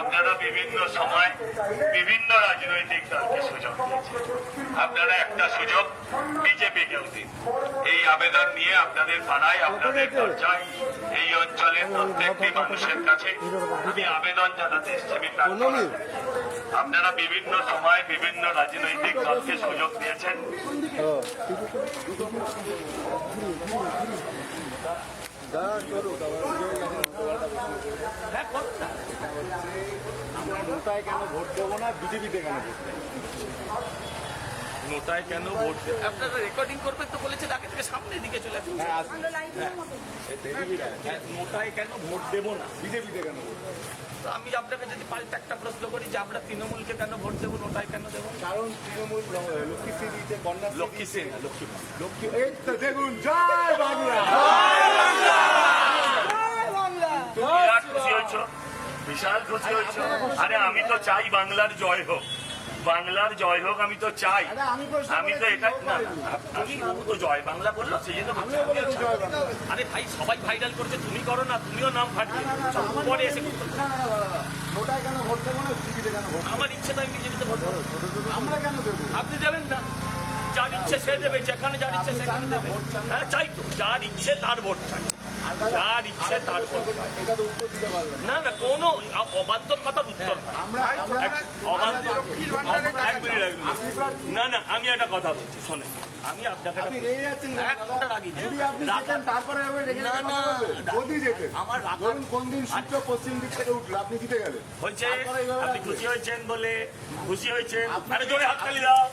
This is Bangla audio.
আপনারা বিভিন্ন সময় বিভিন্ন রাজনৈতিক দলকে সুযোগ দিয়েছেন। আপনারা একটা সুযোগ বিজেপিকেও দিন। এই আবেদন নিয়ে আপনাদের পাড়ায় আপনাদের দরজায় এই অঞ্চলের প্রত্যেকটি মানুষের কাছে আমি আবেদন জানাতে এসেছি আপনারা বিভিন্ন সময় বিভিন্ন রাজনৈতিক দলকে সুযোগ দিয়েছেন। নোটায় কেন ভোট দেবো না? বিজেপিতে কেন ভোট দেবো? নোটায় কেন ভোট দেবে? আপনারা রেকর্ডিং করবেন তো বলেছেন আগে থেকে সামনের দিকে চলে আসুন। হ্যাঁ আসুন। হ্যাঁ, নোটায় কেন ভোট দেবো না? বিজেপিতে কেন ভোট দেবো? তো আমি আপনাকে যদি পাল্টা একটা প্রশ্ন করি যে আমরা তৃণমূলকে কেন ভোট দেবো নোটায় কেন দেবো? কারণ তৃণমূল ল- লক্ষ্মীশ্রী দিয়েছে কন্যা লক্ষ্মী সেন লক্ষ্মী লক্ষ্মী দেখুন জয় বাংলা বিরাট খুশি হয়েছ বিশাল খুশি হয়েছ। আরে আমি তো চাই বাংলার জয় হোক। বাংলার জয় হোক আমি তো চাই। আমি তো এটা না। তো জয় বাংলা বলল সেই জন্য আরে ভাই সবাই ভাইরাল করছে তুমি করো না তুমিও নাম ফাটিয়ে পরে এসে? আমার ইচ্ছে তাই বিজেপিতে ভোট আমরা কেন আপনি দেবেন না। যার ইচ্ছে সে দেবে যেখানে যার ইচ্ছে সেখানে দেবে। হ্যাঁ চাই তো। যার ইচ্ছে তার ভোট চাই। যার ইচ্ছে তার না। না কোনো কথার উত্তর আমি একটা কথা বলছি শোনেন। আমি আপনাকে আমার কোন দিন সূর্য পশ্চিম দিক থেকে উঠল আপনি জিতে গেলেন। হয়েছে আপনি খুশি হয়েছেন বলে খুশি হয়েছেন। আরে জোরে হাততালি দাও।